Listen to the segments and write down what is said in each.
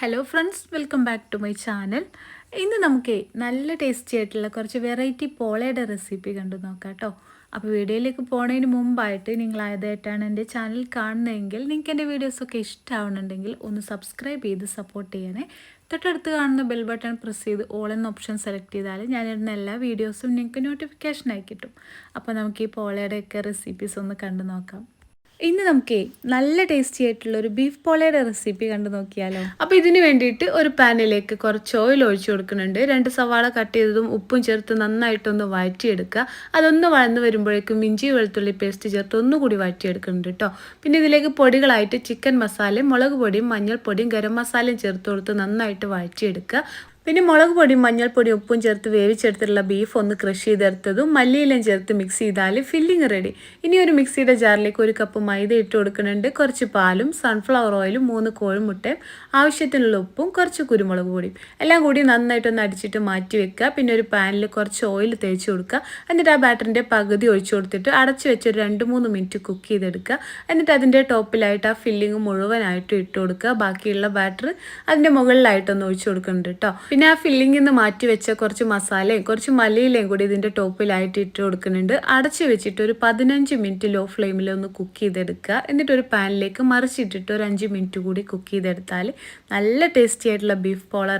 Hello friends welcome back to my channel ഇന്ന് നമുക്ക് നല്ല ടേസ്റ്റി ആയിട്ടുള്ള കുറച്ച് വെറൈറ്റി പോളയുടെ റെസിപ്പി കണ്ടു നോക്കാം കേട്ടോ അപ്പോൾ വീഡിയോയിലേക്ക് പോണതിന് മുമ്പായിട്ട് നിങ്ങൾ ആയതായിട്ടാണ് എന്റെ ചാനൽ കാണുന്നതെങ്കിൽ നിങ്ങൾക്ക് എന്റെ വീഡിയോസൊക്കെ ഇഷ്ടമാവുന്നുണ്ടെങ്കിൽ ഒന്ന് സബ്സ്ക്രൈബ് ചെയ്ത് സപ്പോർട്ട് ചെയ്യണേ. തൊട്ടടുത്ത് കാണുന്ന ബെൽ ബട്ടൺ പ്രസ് ചെയ്ത് ഓൾ എന്ന ഓപ്ഷൻ സെലക്ട് ചെയ്താൽ ഞാനിടുന്ന എല്ലാ വീഡിയോസും നിങ്ങൾക്ക് നോട്ടിഫിക്കേഷനായി കിട്ടും. അപ്പോൾ നമുക്ക് ഈ പോളയുടെയൊക്കെ റെസിപ്പീസ് ഒന്ന് കണ്ടു നോക്കാം. ഇന്ന് നമുക്ക് നല്ല ടേസ്റ്റി ആയിട്ടുള്ള ഒരു ബീഫ് പോളയുടെ റെസിപ്പി കണ്ടു നോക്കിയാലോ? അപ്പോൾ ഇതിന് വേണ്ടിയിട്ട് ഒരു പാനിലേക്ക് കുറച്ച് ഓയിൽ ഒഴിച്ചു കൊടുക്കുന്നുണ്ട്. രണ്ട് സവാള കട്ട് ചെയ്തതും ഉപ്പും ചേർത്ത് നന്നായിട്ടൊന്ന് വഴറ്റിയെടുക്കുക. അതൊന്ന് വഴന്ന് വരുമ്പോഴേക്കും ഇഞ്ചി വെളുത്തുള്ളി പേസ്റ്റ് ചേർത്ത് ഒന്നുകൂടി വഴറ്റിയെടുക്കുന്നുണ്ട് കേട്ടോ പിന്നെ ഇതിലേക്ക് പൊടികളായിട്ട് ചിക്കൻ മസാലയും മുളക് പൊടിയും മഞ്ഞൾപ്പൊടിയും ഗരം മസാലയും ചേർത്ത് കൊടുത്ത് നന്നായിട്ട് വഴറ്റിയെടുക്കുക. പിന്നെ മുളക് പൊടിയും മഞ്ഞൾപ്പൊടിയും ഉപ്പും ചേർത്ത് വേവിച്ചെടുത്തിട്ടുള്ള ബീഫ് ഒന്ന് ക്രഷ് ചെയ്തെടുത്തതും മല്ലിയിലും ചേർത്ത് മിക്സ് ചെയ്താൽ ഫില്ലിംഗ് റെഡി ഇനി ഒരു മിക്സിയുടെ ജാറിലേക്ക് ഒരു കപ്പ് മൈദ ഇട്ട് കൊടുക്കുന്നുണ്ട്. കുറച്ച് പാലും സൺഫ്ലവർ ഓയിലും മൂന്ന് കോഴിമുട്ടയും ആവശ്യത്തിനുള്ള ഉപ്പും കുറച്ച് കുരുമുളക് പൊടിയും. എല്ലാം കൂടി നന്നായിട്ടൊന്ന് അടിച്ചിട്ട് മാറ്റി വെക്കുക. പിന്നെ ഒരു പാനിൽ കുറച്ച് ഓയിൽ തേച്ച് കൊടുക്കുക. എന്നിട്ട് ആ ബാറ്ററിന്റെ പകുതി ഒഴിച്ചു കൊടുത്തിട്ട് അടച്ചു വെച്ച് ഒരു രണ്ട് മൂന്ന് മിനിറ്റ് കുക്ക് ചെയ്തെടുക്കുക. എന്നിട്ട് അതിന്റെ ടോപ്പിലായിട്ട് ആ ഫില്ലിങ് മുഴുവനായിട്ട് ഇട്ട് കൊടുക്കുക. ബാക്കിയുള്ള ബാറ്റർ അതിന്റെ മുകളിലായിട്ടൊന്ന് ഒഴിച്ചു കൊടുക്കുന്നുണ്ട് കേട്ടോ പിന്നെ ആ ഫില്ലിങ്ങിൽ നിന്ന് മാറ്റി വെച്ച കുറച്ച് മസാലയും കുറച്ച് മല്ലിയിലയും കൂടി ഇതിന്റെ ടോപ്പിലായിട്ട് ഇട്ട് കൊടുക്കുന്നുണ്ട്. അടച്ച് വെച്ചിട്ട് ഒരു പതിനഞ്ച് മിനിറ്റ് ലോ ഫ്ലെയിമിൽ ഒന്ന് കുക്ക് ചെയ്തെടുക്കുക. എന്നിട്ട് ഒരു പാനിലേക്ക് മറിച്ചിട്ടിട്ട് ഒരു അഞ്ച് മിനിറ്റ് കൂടി കുക്ക് ചെയ്തെടുത്താൽ നല്ല ടേസ്റ്റി ആയിട്ടുള്ള ബീഫ് പോള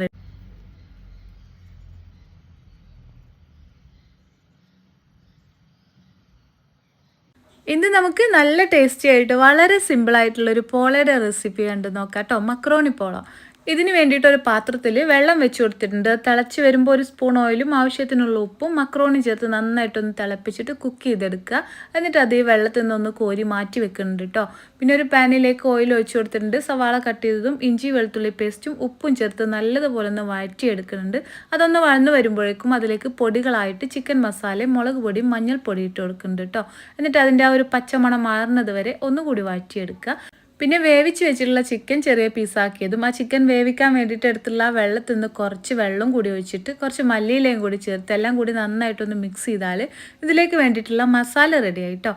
ഇന്ന് നമുക്ക് നല്ല ടേസ്റ്റി ആയിട്ട് വളരെ സിമ്പിളായിട്ടുള്ളൊരു പോളയുടെ റെസിപ്പി കണ്ട് നോക്കാം കേട്ടോ മക്രോണി പോള ഇതിന് വേണ്ടിയിട്ട് ഒരു പാത്രത്തിൽ വെള്ളം വെച്ച് കൊടുത്തിട്ടുണ്ട്. തിളച്ച് വരുമ്പോൾ ഒരു സ്പൂൺ ഓയിലും ആവശ്യത്തിനുള്ള ഉപ്പും മക്രോണി ചേർത്ത് നന്നായിട്ടൊന്ന് തിളപ്പിച്ചിട്ട് കുക്ക് ചെയ്തെടുക്കുക. എന്നിട്ട് അത് ഈ വെള്ളത്തിൽ നിന്നൊന്ന് കോരി മാറ്റി വെക്കുന്നുണ്ട് കേട്ടോ പിന്നെ ഒരു പാനിലേക്ക് ഓയിൽ ഒഴിച്ചു കൊടുത്തിട്ടുണ്ട്. സവാള കട്ട് ചെയ്തതും ഇഞ്ചി വെളുത്തുള്ളി പേസ്റ്റും ഉപ്പും ചേർത്ത് നല്ലതുപോലെ ഒന്ന് വഴറ്റിയെടുക്കുന്നുണ്ട്. അതൊന്ന് വഴന്നു വരുമ്പോഴേക്കും അതിലേക്ക് പൊടികളായിട്ട് ചിക്കൻ മസാലയും മുളക് പൊടിയും മഞ്ഞൾപ്പൊടി ഇട്ട് കൊടുക്കുന്നുണ്ട് കേട്ടോ എന്നിട്ട് അതിന്റെ ആ ഒരു പച്ചമണം മാറുന്നത് വരെ ഒന്നുകൂടി വഴറ്റിയെടുക്കുക. പിന്നെ വേവിച്ച് വെച്ചിട്ടുള്ള ചിക്കൻ ചെറിയ പീസാക്കിയതും ആ ചിക്കൻ വേവിക്കാൻ വേണ്ടിയിട്ട് എടുത്തുള്ള ആ വെള്ളത്തിൽ നിന്ന് കുറച്ച് വെള്ളം കൂടി ഒഴിച്ചിട്ട് കുറച്ച് മല്ലിയിലയും കൂടി ചേർത്ത് എല്ലാം കൂടി നന്നായിട്ടൊന്ന് മിക്സ് ചെയ്താൽ ഇതിലേക്ക് വേണ്ടിയിട്ടുള്ള മസാല റെഡി ആയിട്ടോ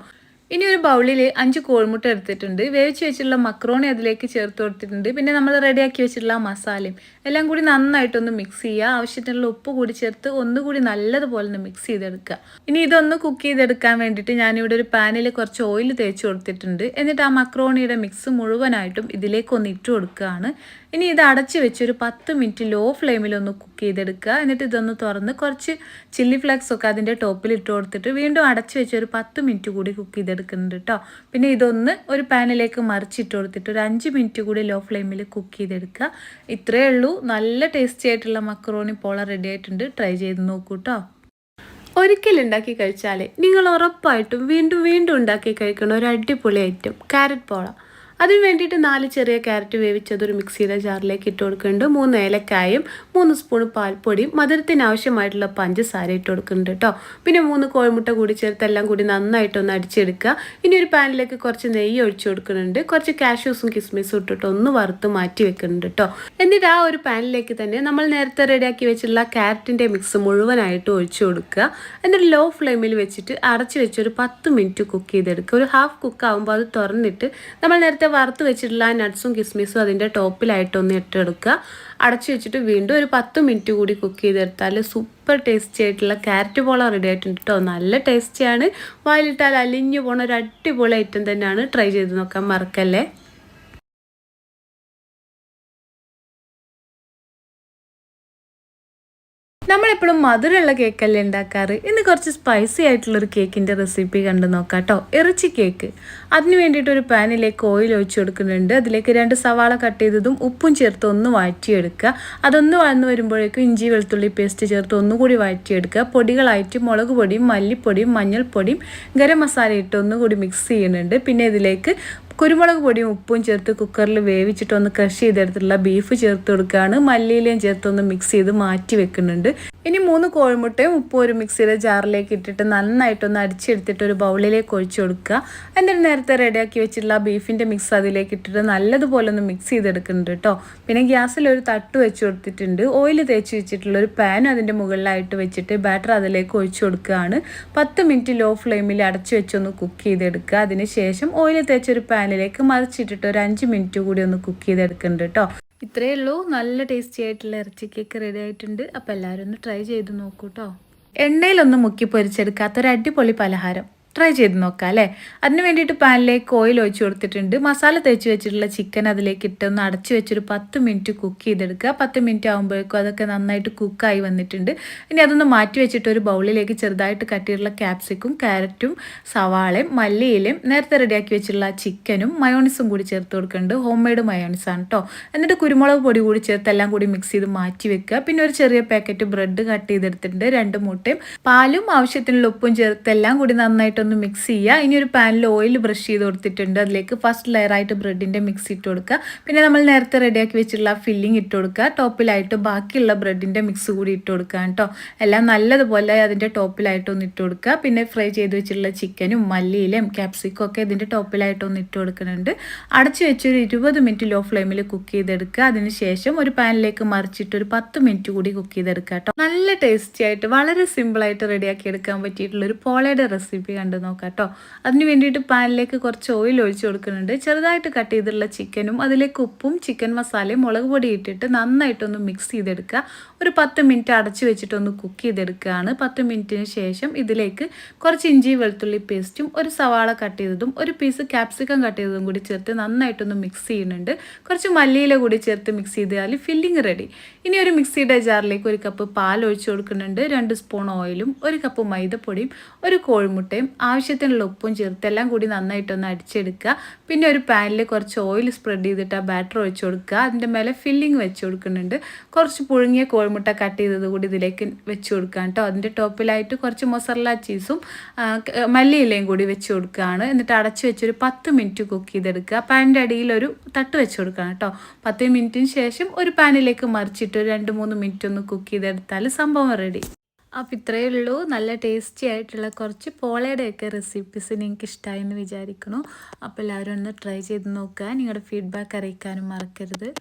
ഇനി ഒരു ബൗളിൽ അഞ്ച് കോഴിമുട്ട എടുത്തിട്ടുണ്ട്. വേവിച്ച് വെച്ചിട്ടുള്ള മക്രോണി അതിലേക്ക് ചേർത്ത് കൊടുത്തിട്ടുണ്ട്. പിന്നെ നമ്മൾ റെഡിയാക്കി വെച്ചിട്ടുള്ള മസാലയും എല്ലാം കൂടി നന്നായിട്ടൊന്ന് മിക്സ് ചെയ്യുക. ആവശ്യത്തിനുള്ള ഉപ്പ് കൂടി ചേർത്ത് ഒന്നുകൂടി നല്ലതുപോലെ ഒന്ന് മിക്സ് ചെയ്തെടുക്കുക. ഇനി ഇതൊന്ന് കുക്ക് ചെയ്തെടുക്കാൻ വേണ്ടിയിട്ട് ഞാനിവിടെ ഒരു പാനിൽ കുറച്ച് ഓയിൽ തേച്ച് കൊടുത്തിട്ടുണ്ട്. എന്നിട്ട് ആ മക്രോണിയുടെ മിക്സ് മുഴുവനായിട്ടും ഇതിലേക്കൊന്ന് ഇട്ട് കൊടുക്കുകയാണ്. ഇനി ഇത് അടച്ച് വെച്ച് ഒരു പത്ത് മിനിറ്റ് ലോ ഫ്ലെയിമിൽ ഒന്ന് കുക്ക് ചെയ്തെടുക്കുക. എന്നിട്ട് ഇതൊന്ന് തുറന്ന് കുറച്ച് ചില്ലി ഫ്ലേക്സ് ഒക്കെ അതിന്റെ ടോപ്പിൽ ഇട്ട് കൊടുത്തിട്ട് വീണ്ടും അടച്ച് വെച്ച് ഒരു പത്ത് മിനിറ്റ് കൂടി കുക്ക് ചെയ്തെടുക്കുന്നുണ്ട് കേട്ടോ പിന്നെ ഇതൊന്ന് ഒരു പാനിലേക്ക് മറിച്ചിട്ട് കൊടുത്തിട്ട് ഒരു അഞ്ച് മിനിറ്റ് കൂടി ലോ ഫ്ലെയിമിൽ കുക്ക് ചെയ്തെടുക്കുക. ഇത്രയേ ഉള്ളൂ. നല്ല ടേസ്റ്റി ആയിട്ടുള്ള മക്രോണി പോള റെഡി ആയിട്ടുണ്ട്. ട്രൈ ചെയ്ത് നോക്കൂ കേട്ടോ ഒരിക്കൽ ഉണ്ടാക്കി കഴിച്ചാൽ നിങ്ങൾ ഉറപ്പായിട്ടും വീണ്ടും വീണ്ടും ഉണ്ടാക്കി കഴിക്കുന്ന ഒരു അടിപൊളി ഐറ്റം കാരറ്റ് പോള. അതിന് വേണ്ടിയിട്ട് നാല് ചെറിയ ക്യാരറ്റ് വേവിച്ചത് ഒരു മിക്സിയുടെ ജാറിലേക്ക് ഇട്ട് കൊടുക്കുന്നുണ്ട്. മൂന്ന് ഏലക്കായും മൂന്ന് സ്പൂൺ പാൽപ്പൊടിയും മധുരത്തിന് ആവശ്യമായിട്ടുള്ള പഞ്ചസാര ഇട്ട് കൊടുക്കുന്നുണ്ട് കേട്ടോ. പിന്നെ മൂന്ന് കോഴിമുട്ട കൂടി ചേർത്ത് എല്ലാം കൂടി നന്നായിട്ടൊന്ന് അടിച്ചെടുക്കുക. ഇനി ഒരു പാനിലേക്ക് കുറച്ച് നെയ്യ് ഒഴിച്ചു കൊടുക്കുന്നുണ്ട്. കുറച്ച് കാഷ്യൂസും കിസ്മിസും ഇട്ടിട്ട് ഒന്ന് വറുത്ത് മാറ്റി വെക്കുന്നുണ്ട് കേട്ടോ. എന്നിട്ട് ആ ഒരു പാനിലേക്ക് തന്നെ നമ്മൾ നേരത്തെ റെഡിയാക്കി വെച്ചിട്ടുള്ള ക്യാരറ്റിന്റെ മിക്സ് മുഴുവനായിട്ട് ഒഴിച്ചു കൊടുക്കുക. എന്നിട്ട് ലോ ഫ്ലെയിമിൽ വെച്ചിട്ട് അടച്ചു വെച്ച് ഒരു പത്ത് മിനിറ്റ് കുക്ക് ചെയ്തെടുക്കുക. ഒരു ഹാഫ് കുക്ക് ആകുമ്പോൾ അത് തുറന്നിട്ട് നമ്മൾ നേരത്തെ വറുത്ത് വെച്ചിട്ടുള്ള നട്ട്സും കിസ്മിസും അതിന്റെ ടോപ്പിലായിട്ടൊന്ന് ഇട്ടെടുക്കുക. അടച്ചു വെച്ചിട്ട് വീണ്ടും ഒരു പത്ത് മിനിറ്റ് കൂടി കുക്ക് ചെയ്തെടുത്താൽ സൂപ്പർ ടേസ്റ്റി ആയിട്ടുള്ള ക്യാരറ്റ് പോള റെഡി ആയിട്ടുണ്ട് കേട്ടോ നല്ല ടേസ്റ്റിയാണ് വായിലിട്ടാൽ അലിഞ്ഞു പോണ ഒരു അടിപൊളി ഐറ്റം തന്നെയാണ് ട്രൈ ചെയ്ത് നോക്കാൻ മറക്കല്ലേ? നമ്മളെപ്പോഴും മധുരമുള്ള കേക്കല്ലേ ഉണ്ടാക്കാറ്? ഇന്ന് കുറച്ച് സ്പൈസി ആയിട്ടുള്ളൊരു കേക്കിന്റെ റെസിപ്പി കണ്ടു നോക്കാം കേട്ടോ ഇറച്ചി കേക്ക്. അതിന് വേണ്ടിയിട്ട് ഒരു പാനിലേക്ക് ഓയിൽ ഒഴിച്ചു കൊടുക്കുന്നുണ്ട്. അതിലേക്ക് രണ്ട് സവാള കട്ട് ചെയ്തതും ഉപ്പും ചേർത്ത് ഒന്ന് വാറ്റിയെടുക്കുക അതൊന്ന് വഴന്നു വരുമ്പോഴേക്കും ഇഞ്ചി വെളുത്തുള്ളി പേസ്റ്റ് ചേർത്ത് ഒന്നുകൂടി വാറ്റിയെടുക്കുക പൊടികളായിട്ട് മുളക് പൊടിയും മല്ലിപ്പൊടിയും മഞ്ഞൾപ്പൊടിയും ഗരം മസാല ഇട്ട് ഒന്നുകൂടി മിക്സ് ചെയ്യുന്നുണ്ട്. പിന്നെ ഇതിലേക്ക് കുരുമുളക് പൊടിയും ഉപ്പും ചേർത്ത് കുക്കറിൽ വേവിച്ചിട്ട് ഒന്ന് ക്രഷ് ചെയ്തെടുത്തിട്ടുള്ള ബീഫ് ചേർത്ത് കൊടുക്കുകയാണ്. മല്ലിയിലയും ചേർത്ത് ഒന്ന് മിക്സ് ചെയ്ത് മാറ്റി വെക്കുന്നുണ്ട്. ഇനി മൂന്ന് കോഴിമുട്ടയും ഉപ്പും ഒരു മിക്സിയുടെ ജാറിലേക്ക് ഇട്ടിട്ട് നന്നായിട്ടൊന്ന് അടിച്ചെടുത്തിട്ട് ഒരു ബൗളിലേക്ക് ഒഴിച്ചു കൊടുക്കുക. എന്നിട്ട് നേരത്തെ റെഡിയാക്കി വെച്ചിട്ടുള്ള ബീഫിന്റെ മിക്സ് അതിലേക്ക് ഇട്ടിട്ട് നല്ലതുപോലെ ഒന്ന് മിക്സ് ചെയ്തെടുക്കുന്നുണ്ട് കേട്ടോ. പിന്നെ ഗ്യാസിൽ ഒരു തട്ട് വെച്ച് കൊടുത്തിട്ടുണ്ട്. ഓയിൽ തേച്ച് വെച്ചിട്ടുള്ള ഒരു പാനും അതിന്റെ മുകളിലായിട്ട് വെച്ചിട്ട് ബാറ്റർ അതിലേക്ക് ഒഴിച്ചു കൊടുക്കുകയാണ്. പത്ത് മിനിറ്റ് ലോ ഫ്ലെയിമിൽ അടച്ചു വെച്ചൊന്ന് കുക്ക് ചെയ്തെടുക്കുക. അതിന് ശേഷം ഓയിൽ തേച്ചൊരു പാനിലേക്ക് മറിച്ചിട്ടിട്ട് ഒരു അഞ്ച് മിനിറ്റ് കൂടി ഒന്ന് കുക്ക് ചെയ്തെടുക്കുന്നുണ്ട് കേട്ടോ ഇത്രയേ ഉള്ളൂ. നല്ല ടേസ്റ്റി ആയിട്ടുള്ള ഇറച്ചി കേക്ക് റെഡി ആയിട്ടുണ്ട്. അപ്പോൾ എല്ലാവരും ഒന്ന് ട്രൈ ചെയ്ത് നോക്കൂ കേട്ടോ എണ്ണയിലൊന്നും മുക്കി പൊരിച്ചെടുക്കാത്ത ഒരു അടിപൊളി പലഹാരം. ട്രൈ ചെയ്ത് നോക്കാം അല്ലേ? അതിന് വേണ്ടിയിട്ട് പാനിലേക്ക് ഓയിൽ ഒഴിച്ച് കൊടുത്തിട്ടുണ്ട്. മസാല തേച്ച് വെച്ചിട്ടുള്ള ചിക്കൻ അതിലേക്ക് ഇട്ട് ഒന്ന് അടച്ച് വെച്ചൊരു പത്ത് മിനിറ്റ് കുക്ക് ചെയ്തെടുക്കുക. പത്ത് മിനിറ്റ് ആകുമ്പോഴേക്കും അതൊക്കെ നന്നായിട്ട് കുക്കായി വന്നിട്ടുണ്ട്. ഇനി അതൊന്ന് മാറ്റി വെച്ചിട്ട് ഒരു ബൗളിലേക്ക് ചെറുതായിട്ട് കട്ടിയിട്ടുള്ള ക്യാപ്സിക്കും ക്യാരറ്റും സവാളയും മല്ലിയിലും നേരത്തെ റെഡിയാക്കി വെച്ചിട്ടുള്ള ചിക്കനും മയോണിസും കൂടി ചേർത്ത് കൊടുക്കുന്നുണ്ട്. ഹോം മെയ്ഡ് ആണ് കേട്ടോ എന്നിട്ട് കുരുമുളക് പൊടി കൂടി ചേർത്ത് എല്ലാം കൂടി മിക്സ് ചെയ്ത് മാറ്റി വെക്കുക. പിന്നെ ഒരു ചെറിയ പാക്കറ്റ് ബ്രെഡ് കട്ട് ചെയ്തെടുത്തിട്ടുണ്ട്. രണ്ട് മുട്ടയും. പാലും ആവശ്യത്തിനുള്ള ഉപ്പും ചേർത്ത് എല്ലാം കൂടി നന്നായിട്ട് ഒന്ന് മിക്സ് ചെയ്യുക ഇനി ഒരു പാനിൽ ഓയിൽ ബ്രഷ് ചെയ്ത് കൊടുത്തിട്ടുണ്ട്. അതിലേക്ക് ഫസ്റ്റ് ലെയർ ആയിട്ട് ബ്രെഡിന്റെ മിക്സ് ഇട്ട് കൊടുക്കുക. പിന്നെ നമ്മൾ നേരത്തെ റെഡിയാക്കി വെച്ചിട്ടുള്ള ഫില്ലിംഗ് ഇട്ട് കൊടുക്കുക. ടോപ്പിലായിട്ട് ബാക്കിയുള്ള ബ്രെഡിന്റെ മിക്സ് കൂടി ഇട്ട് കൊടുക്കുക കേട്ടോ. എല്ലാം നല്ലതുപോലെ അതിന്റെ ടോപ്പിലായിട്ട് ഒന്ന് ഇട്ട് കൊടുക്കുക. പിന്നെ ഫ്രൈ ചെയ്ത് വെച്ചിട്ടുള്ള ചിക്കനും മല്ലിയിലും ക്യാപ്സിക്കും ഒക്കെ ഇതിന്റെ ടോപ്പിലായിട്ട് ഒന്ന് ഇട്ട് കൊടുക്കുന്നുണ്ട്. അടച്ച് വെച്ച് ഒരു ഇരുപത് മിനിറ്റ് ലോ ഫ്ലെയിമിൽ കുക്ക് ചെയ്തെടുക്കുക. അതിന് ശേഷം ഒരു പാനിലേക്ക് മറിച്ചിട്ട് ഒരു പത്ത് മിനിറ്റ് കൂടി കുക്ക് ചെയ്തെടുക്കുക കേട്ടോ. നല്ല ടേസ്റ്റി ആയിട്ട് വളരെ സിമ്പിളായിട്ട് റെഡിയാക്കി എടുക്കാൻ പറ്റിയിട്ടുള്ള ഒരു പോളയുടെ റെസിപ്പി കണ്ടു? നോക്കാം കേട്ടോ. അതിന് വേണ്ടിയിട്ട് പാനിലേക്ക് കുറച്ച് ഓയിൽ ഒഴിച്ച് കൊടുക്കുന്നുണ്ട്. ചെറുതായിട്ട് കട്ട് ചെയ്തിട്ടുള്ള ചിക്കനും അതിലേക്ക് ഉപ്പും ചിക്കൻ മസാലയും മുളക് പൊടി ഇട്ടിട്ട് നന്നായിട്ടൊന്ന് മിക്സ് ചെയ്തെടുക്കുക. ഒരു പത്ത് മിനിറ്റ് അടച്ച് വെച്ചിട്ടൊന്ന് കുക്ക് ചെയ്തെടുക്കുകയാണ്. പത്ത് മിനിറ്റിന് ശേഷം ഇതിലേക്ക് കുറച്ച് ഇഞ്ചി വെളുത്തുള്ളി പേസ്റ്റും ഒരു സവാള കട്ട് ചെയ്തതും ഒരു പീസ് ക്യാപ്സിക്കം കട്ട് ചെയ്തതും കൂടി ചേർത്ത് നന്നായിട്ടൊന്ന് മിക്സ് ചെയ്യുന്നുണ്ട്. കുറച്ച് മല്ലിയില കൂടി ചേർത്ത് മിക്സ് ചെയ്താൽ ഫില്ലിങ് റെഡി ഇനി ഒരു മിക്സിയുടെ ജാറിലേക്ക് ഒരു കപ്പ് പാൽ ഒഴിച്ച് കൊടുക്കുന്നുണ്ട്. രണ്ട് സ്പൂൺ ഓയിലും ഒരു കപ്പ് മൈദപ്പൊടിയും ഒരു കോഴിമുട്ടയും ആവശ്യത്തിനുള്ള ഉപ്പും ചേർത്ത് എല്ലാം കൂടി നന്നായിട്ടൊന്ന് അടിച്ചെടുക്കുക. പിന്നെ ഒരു പാനിൽ കുറച്ച് ഓയിൽ സ്പ്രെഡ് ചെയ്തിട്ട് ആ ബാറ്റർ ഒഴിച്ച് കൊടുക്കുക. അതിന്റെ മേലെ ഫില്ലിങ് വെച്ച് കൊടുക്കുന്നുണ്ട്. കുറച്ച് പുഴുങ്ങിയ കോഴിമുട്ട കട്ട് ചെയ്തത് കൂടി ഇതിലേക്ക് വെച്ച് കൊടുക്കുക കേട്ടോ. അതിന്റെ ടോപ്പിലായിട്ട് കുറച്ച് മൊസറല ചീസും മല്ലിയിലയും കൂടി വെച്ച് കൊടുക്കുകയാണ്. എന്നിട്ട് അടച്ച് വെച്ചൊരു പത്ത് മിനിറ്റ് കുക്ക് ചെയ്തെടുക്കുക. പാനിന്റെ അടിയിൽ ഒരു തട്ട് വെച്ച് കൊടുക്കണം കേട്ടോ. പത്ത് മിനിറ്റിന് ശേഷം ഒരു പാനിലേക്ക് മറിച്ചിട്ട് രണ്ട് മൂന്ന് മിനിറ്റ് ഒന്ന് കുക്ക് ചെയ്തെടുത്താൽ സംഭവം റെഡി അപ്പോൾ ഇത്രയേ ഉള്ളൂ. നല്ല ടേസ്റ്റി ആയിട്ടുള്ള കുറച്ച് പോളയുടെയൊക്കെ റെസിപ്പീസ് നിങ്ങൾക്ക് ഇഷ്ടമായി എന്ന് വിചാരിക്കുന്നു. അപ്പോൾ എല്ലാവരും ഒന്ന് ട്രൈ ചെയ്ത് നോക്കുക. നിങ്ങളുടെ ഫീഡ്ബാക്ക് അറിയിക്കാനും മറക്കരുത്.